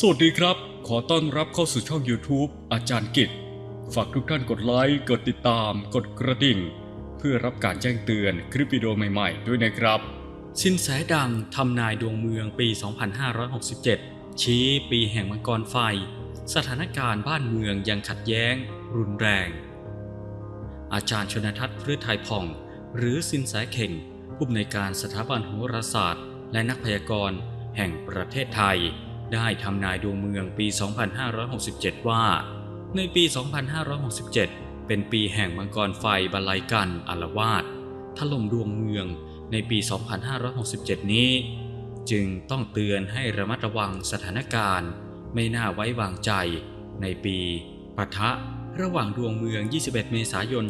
สวัสดีครับ ขอต้อนรับเข้าสู่ช่อง YouTube อาจารย์กิจ ฝากทุกท่านกดไลค์ กดติดตาม กดกระดิ่ง เพื่อรับการแจ้งเตือนคลิปวิดีโอใหม่ๆ ด้วยนะครับ สินแสดังทำนายดวงเมืองปี 2567 ชี้ปีแห่งมังกรไฟ สถานการณ์บ้านเมืองยังขัดแย้ง รุนแรง อาจารย์ชนทัศน์พฤทัยผ่อง หรือสินแสเข่ง ผู้อำนวยการสถาบันโหราศาสตร์ และนักพยากรณ์แห่งประเทศไทย ได้ทำนายดวงเมืองปี 2567 ว่า ในปี 2567 เป็นปีแห่งมังกรไฟบรรลัยกันอารวาสถล่มดวงเมืองในปี 2567 นี้ จึงต้องเตือนให้ระมัดระวังสถานการณ์ ไม่น่าไว้วางใจ ในปีปะทะระหว่างดวงเมือง 21 เมษายน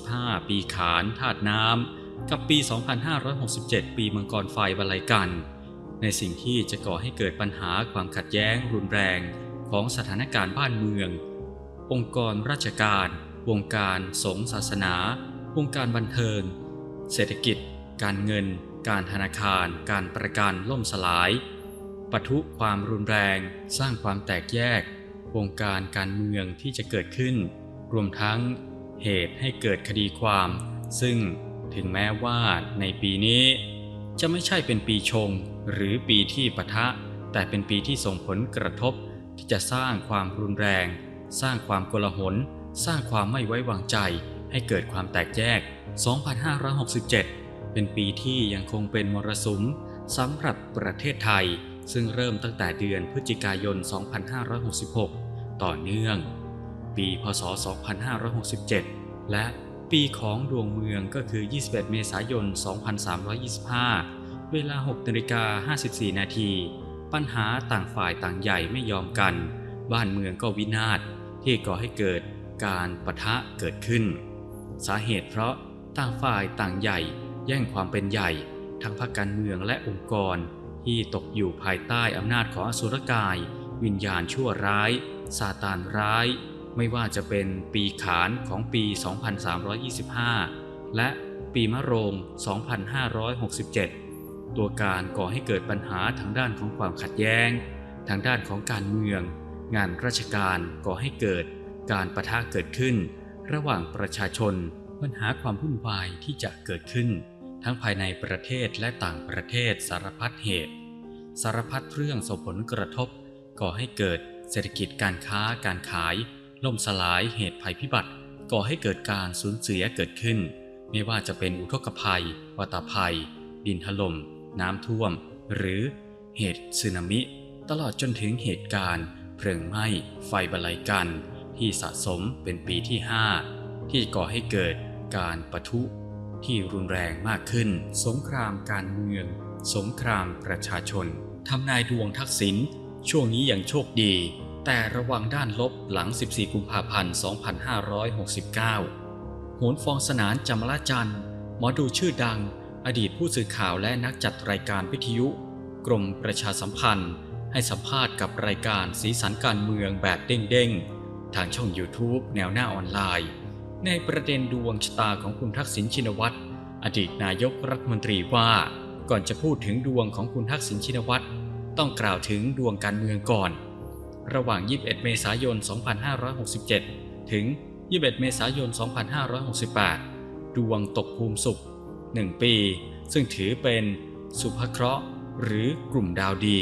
2325 ปีขานธาตุน้ำ กับปี 2567 ปีมังกรไฟบรรลัยกัน ในสิ่งที่จะก่อให้เกิดปัญหาความขัดแย้งรุนแรงของสถานการณ์บ้านเมือง องค์กรราชการ วงการสงฆ์ศาสนา วงการบันเทิง เศรษฐกิจ การเงิน การธนาคาร การประกันล่มสลายปะทุความรุนแรง สร้างความแตกแยก วงการการเมืองที่จะเกิดขึ้น รวมทั้งเหตุให้เกิดคดีความ ซึ่งถึงแม้ว่าในปีนี้ จะไม่ใช่เป็นปีชง หรือปีที่ปะทะ แต่เป็นปีที่ส่งผลกระทบ ที่จะสร้างความรุนแรง สร้างความโกลาหล สร้างความไม่ไว้วางใจ ให้เกิดความแตกแยก 2567 เป็นปีที่ยังคงเป็นมรสุมสำหรับประเทศไทย ซึ่งเริ่มตั้งแต่เดือนพฤศจิกายน 2566 ต่อเนื่อง ปีพศ 2567 และปีของดวงเมืองก็คือ 21 เมษายน 2325 เวลา6นาฬิกา54 นาที ปัญหาต่างฝ่ายต่างใหญ่ไม่ยอมกัน บ้านเมืองก็วินาศที่ก่อให้เกิดการปะทะเกิดขึ้น สาเหตุเพราะต่างฝ่ายต่างใหญ่ แย่งความเป็นใหญ่ ทั้งพรรคการเมืองและองค์กร ที่ตกอยู่ภายใต้อำนาจของอสุรกาย วิญญาณชั่วร้ายซาตานร้าย ไม่ว่าจะเป็นปีขานของปี 2325 และปีมะโรง 2567 ตัวการก่อให้เกิดปัญหาทางด้านของความขัดแย้ง ทางด้านของการเมือง งานราชการก่อให้เกิด การประทะเกิดขึ้น ระหว่างประชาชน ปัญหาความวุ่นวายที่จะเกิดขึ้น ทั้งภายในประเทศและต่างประเทศสารพัดเหตุ สารพัดเรื่องส่งผลกระทบ ก่อให้เกิดเศรษฐกิจการค้าการขาย ล่มสลายเหตุภัยพิบัติ ก่อให้เกิดการสูญเสียเกิดขึ้น ไม่ว่าจะเป็นอุทกภัย วัตภัย ดินถล่ม น้ำท่วม หรือเหตุสึนามิ ตลอดจนถึงเหตุการณ์เพลิงไหม้ไฟบลัยกัน ที่สะสมเป็นปีที่ 5 ที่ก่อให้เกิดการปะทุที่รุนแรงมากขึ้น สงครามการเมือง สงครามประชาชนทำนายดวงทักษิณช่วงนี้อย่างโชคดี แต่ระวังด้านลบหลัง 14 กุมภาพันธ์ 2569 โหนฟองสนานจำละจันหมอดูชื่อดัง อดีตผู้สื่อข่าวและนักจัดรายการวิทยุ กรมประชาสัมพันธ์ ให้สัมภาษณ์กับรายการสีสันการเมืองแบบเด้งๆ ทางช่อง YouTube แนวหน้าออนไลน์ ในประเด็นดวงชะตาของคุณทักษิณชินวัตรอดีตนายกรัฐมนตรีว่า ก่อนจะพูดถึงดวงของคุณทักษิณชินวัตรต้องกล่าวถึงดวงการเมืองก่อน ระหว่าง 21 เมษายน 2567 ถึง 21 เมษายน 2568 ดวงตกภูมิสุข 1 ปี ซึ่งถือเป็นสุภเคราะห์หรือกลุ่มดาวดี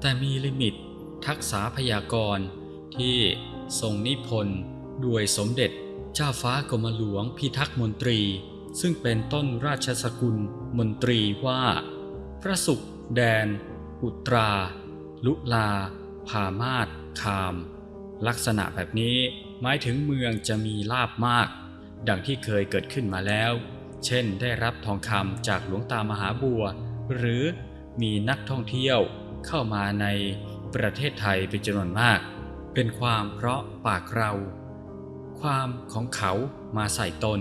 แต่มีลิมิตทักษะพยากรณ์ที่ทรงนิพนธ์ด้วยสมเด็จเจ้าฟ้ากรมหลวงพิทักษ์มนตรี ซึ่งเป็นต้นราชสกุลมนตรีว่า พระสุข แดน อุตรา ลุลา พามาศคาม ลักษณะแบบนี้หมายถึงเมืองจะมีลาบมาก ดังที่เคยเกิดขึ้นมาแล้ว เช่นได้รับทองคำจากหลวงตามหาบัว หรือมีนักท่องเที่ยวเข้ามาในประเทศไทยเป็นจำนวนมาก เป็นความเพราะปากเรา ความของเขามาใส่ตน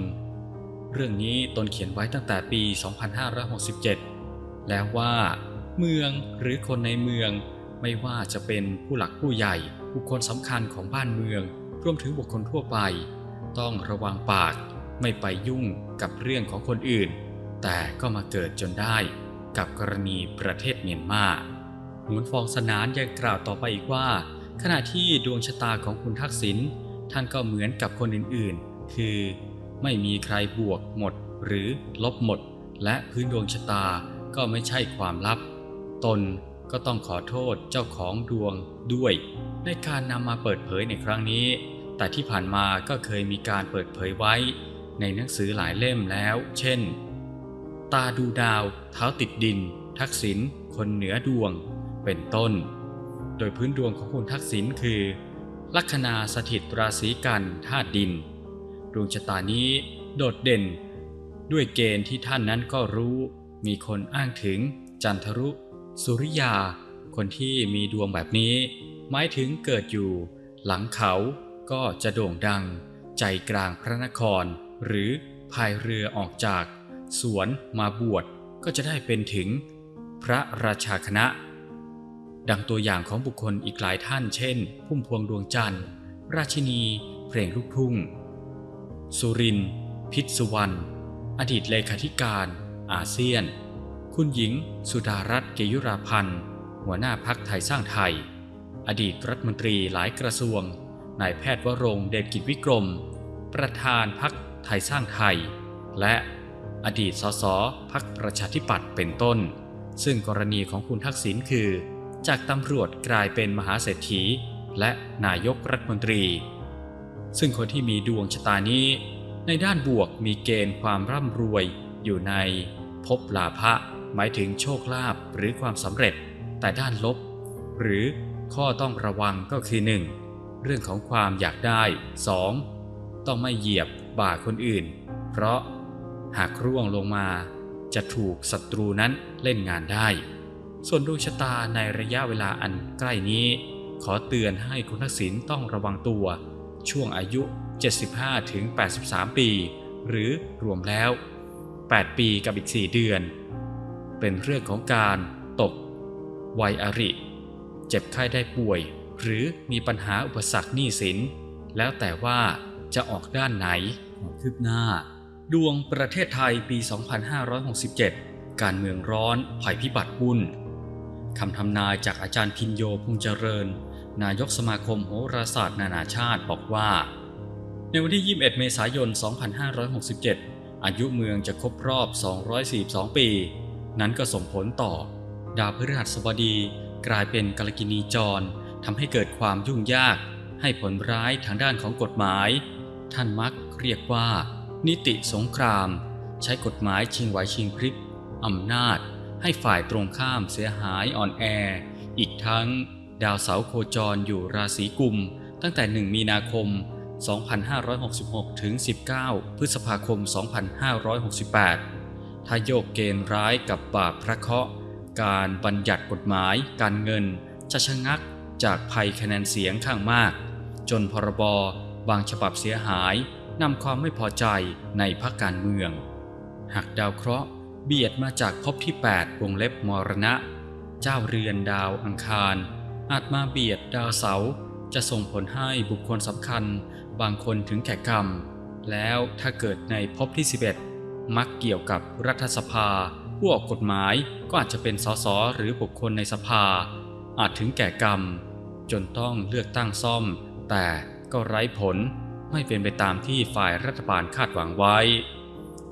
เรื่องนี้ตนเขียนไว้ตั้งแต่ปี 2567 แล้วว่าเมืองหรือคนในเมืองไม่ว่าจะเป็นผู้หลักผู้ใหญ่ บุคคลสำคัญของบ้านเมือง รวมถึงบุคคลทั่วไป ต้องระวังปาก ไม่ไปยุ่งกับเรื่องของคนอื่น แต่ก็มาเกิดจนได้กับกรณีประเทศเมียนมาหวนฟองสนานยังกล่าวต่อไปอีกว่า ขณะที่ดวงชะตาของคุณทักษิณท่านก็เหมือนกับคนอื่นๆ คือ ไม่มีใครบวกหมดหรือลบหมด และพื้นดวงชะตาก็ไม่ใช่ความลับ ตนก็ต้องขอโทษเจ้าของดวงด้วย ในการนำมาเปิดเผยในครั้งนี้ แต่ที่ผ่านมาก็เคยมีการเปิดเผยไว้ ในหนังสือหลายเล่มแล้ว เช่น ตาดูดาว เท้าติดดิน ทักษิณ คนเหนือดวง เป็นต้น โดยพื้นดวงของคุณทักษิณคือ ลัคนาสถิตราศีกันธาตุดิน ดวงชะตานี้โดดเด่น ด้วยเกณฑ์ที่ท่านนั้นก็รู้ มีคนอ้างถึง จันทรุ สุริยา คนที่มีดวงแบบนี้ หมายถึงเกิดอยู่ หลังเขาก็จะโด่งดัง ใจกลางพระนคร หรือพายเรือออกจาก สวนมาบวชก็จะได้เป็นถึง พระราชาคณะ ดังตัวอย่างของบุคคลอีกหลายท่านเช่น พุ่มพวงดวงจันทร์ ราชินี เพลงลูกทุ่ง สุรินทร์พิษสุวรรณ อดีตเลขาธิการ อาเซียน คุณหญิง สุดารัตน์เกยุราพันธ์ หัวหน้าพักไทยสร้างไทย อดีตรัฐมนตรีหลายกระทรวงนายแพทย์วรงเดชกิจวิกรม ประธานพัก ไทยสร้างไทย และอดีตสสพักประชาธิปัตย์เป็นต้น ซึ่งกรณีของคุณทักษิณคือ จากตำรวจกลายเป็นมหาเศรษฐี และนายกรัฐมนตรี ซึ่งคนที่มีดวงชะตานี้ ในด้านบวกมีเกณฑ์ความร่ำรวยอยู่ในภพลาภะหมายถึงโชคลาภหรือความสำเร็จ แต่ด้านลบ หรือข้อต้องระวังก็คือ 1. เรื่องของความอยากได้ 2. ต้องไม่เหยียบบ่าคนอื่น เพราะหากร่วงลงมาจะถูกศัตรูนั้นเล่นงานได้ ส่วนดวงชะตาในระยะเวลาอันใกล้นี้ ขอเตือนให้คุณทักษิณต้องระวังตัว ช่วงอายุ 75ถึง83 ปี หรือรวมแล้ว 8 ปีกับอีก 4 เดือน เป็นเรื่องของการตก วัยอริ เจ็บไข้ได้ป่วย หรือมีปัญหาอุปสรรคหนี้สิน แล้วแต่ว่า จะออกด้านไหนของคืบหน้า ดวงประเทศไทยปี 2567 การเมืองร้อนภัยพิบัติวุ่นคำทำนายจากอาจารย์พินโยพงเจริญ นายกสมาคมโหราศาสตร์นานาชาติบอกว่า ในวันที่ 21 เมษายน 2567 อายุเมืองจะครบรอบ 242 ปี นั้นก็ส่งผลต่อ ดาวพฤหัสบดีกลายเป็นกาลกินีจรทำให้เกิดความยุ่งยาก ให้ผลร้ายทางด้านของกฎหมาย ท่านมักเรียกว่า นิติสงคราม ใช้กฎหมายชิงไหวชิงพริบอำนาจ ให้ฝ่ายตรงข้ามเสียหายอ่อนแอ อีกทั้ง ดาวเสาโคจรอยู่ราศีกุม ตั้งแต่ 1 มีนาคม 2566 ถึง 19 พฤษภาคม 2568 ถ้าโยกเกณฑ์ร้ายกับบาปพระเคราะห์การบัญญัติกฎหมายการเงิน จะชะงักจากภัยคะแนนเสียงข้างมาก จนพรบ บางฉบับเสียหายนำความไม่พอใจในพรรคการเมือง หากดาวเคราะห์เบียดมาจากภพที่ 8 วงเล็บมรณะ เจ้าเรือนดาวอังคาร อาจมาเบียดดาวเสาจะส่งผลให้บุคคลสำคัญ บางคนถึงแก่กรรม แล้วถ้าเกิดในภพที่ 11 มักเกี่ยวกับรัฐสภา ผู้ออกกฎหมายก็อาจจะเป็นสสหรือบุคคลในสภา อาจถึงแก่กรรม จนต้องเลือกตั้งซ่อม แต่ ก็ไร้ผลไม่เป็นไปตามที่ฝ่ายรัฐบาลคาดหวังไว้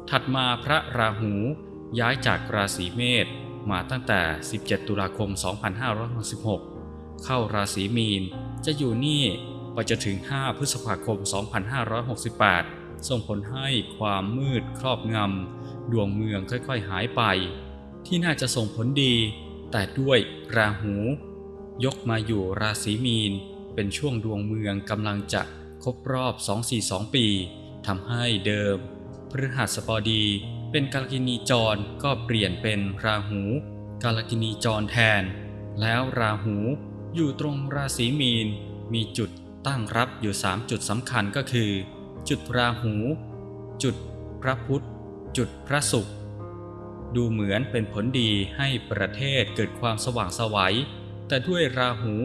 ถัดมาพระราหูย้ายจากราศีเมษมาตั้งแต่ 17 ตุลาคม 2566 เข้าราศีมีนจะอยู่นี่ไปจนถึง 5 พฤษภาคม 2568 ส่งผลให้ความมืดครอบงำดวงเมืองค่อยๆหายไป ที่น่าจะส่งผลดี แต่ด้วยราหู ยกมาอยู่ราศีมีน เป็นช่วงดวงเมืองกำลังจะครบรอบ 242 ปีทำให้เดิม พฤหัสบดี เป็นกาลกินีจรก็เปลี่ยนเป็นราหู กาลกินีจรแทน แล้วราหูอยู่ตรงราศีมีน มีจุดตั้งรับอยู่ 3 จุดสำคัญก็คือ จุดราหู จุดพระพุธ จุดพระศุกร์ดูเหมือนเป็นผลดีให้ประเทศเกิดความสว่างสวัยแต่ด้วยราหู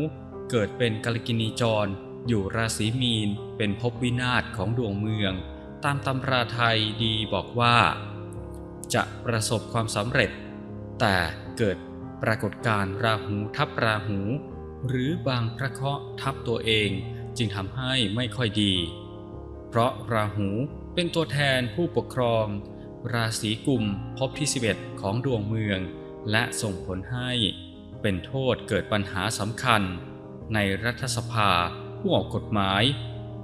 เกิดเป็นกาลกินีจร อยู่ราศีมีน เป็นภพวินาศของดวงเมือง ตามตำราไทยดีบอกว่า จะประสบความสำเร็จ แต่เกิดปรากฏการณ์ราหูทับราหู หรือบางพระเคราะห์ทับตัวเองจึงทำให้ไม่ค่อยดี เพราะราหูเป็นตัวแทนผู้ปกครอง ราศีกุมภพที่ 11 ของดวงเมือง และส่งผลให้เป็นโทษเกิดปัญหาสำคัญ ในรัฐสภาผู้ออกกฎหมาย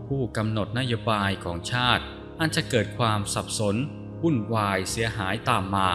ผู้กำหนดนโยบายของชาติ อันจะเกิดความสับสนวุ่นวายเสียหายตามมา